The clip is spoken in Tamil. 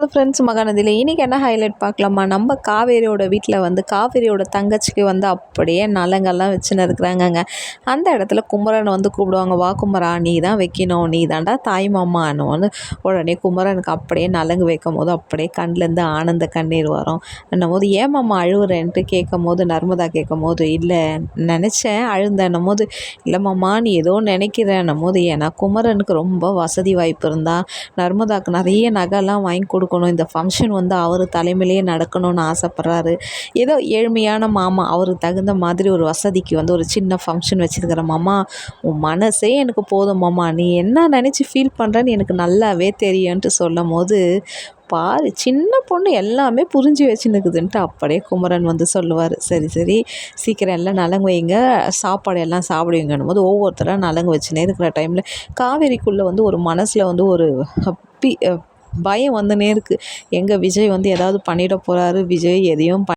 ஃப்ரெண்ட்ஸ் மகாநதியில் இன்றைக்கி என்ன ஹைலைட் பார்க்கலாமா? நம்ம காவேரியோட வீட்டில் வந்து காவேரியோட தங்கச்சிக்கு வந்து அப்படியே நலங்கெல்லாம் வச்சுன்னு இருக்கிறாங்கங்க. அந்த இடத்துல குமரனை வந்து கூப்பிடுவாங்க வா குமரா நீ தான் வைக்கணும் நீ தாண்டா தாய் மாமான்னு வந்து உடனே குமரனுக்கு அப்படியே நலங்கு வைக்கும் போது அப்படியே கண்லேருந்து ஆனந்த கண்ணீர் வரும். என்னும் போது ஏன் மாமா அழுகுறேன்ட்டு கேட்கும் போது நர்மதா கேட்கும் போது இல்லை நினச்சேன் அழுந்தேன்னும் போது இல்லை மாமா நீ ஏதோ நினைக்கிறேன்னும் போது ஏன்னா குமரனுக்கு ரொம்ப வசதி வாய்ப்பு இருந்தால் நர்மதாவுக்கு நிறைய நகைலாம் வாங்கி இருக்கணும் இந்த ஃபங்க்ஷன் வந்து அவர் தலைமையிலேயே நடக்கணும்னு ஆசைப்பட்றாரு. ஏதோ ஏழ்மையான மாமா அவருக்கு தகுந்த மாதிரி ஒரு வசதிக்கு வந்து ஒரு சின்ன ஃபங்க்ஷன் வச்சுருக்கிற மாமா உன் மனசே எனக்கு போதும் மாமா. நீ என்ன நினச்சி ஃபீல் பண்ணுறேன்னு எனக்கு நல்லாவே தெரியும்ன்ட்டு சொல்லும் போது பாரு சின்ன பொண்ணு எல்லாமே புரிஞ்சு வச்சுன்னுக்குதுன்ட்டு அப்படியே குமரன் வந்து சொல்லுவார். சரி சரி சீக்கிரம் எல்லாம் நலங்கு வைங்க. சாப்பாடு எல்லாம் சாப்பிடுவீங்கன்னும் போது ஒவ்வொருத்தராக நலங்கு வச்சுனே இருக்கிற டைமில் காவேரிக்குள்ளே வந்து ஒரு மனசில் வந்து ஒரு பி பயம் வந்துன்னே இருக்குது எங்கே விஜய் வந்து ஏதாவது பண்ணிட போகிறாரு விஜய் எதையும் ப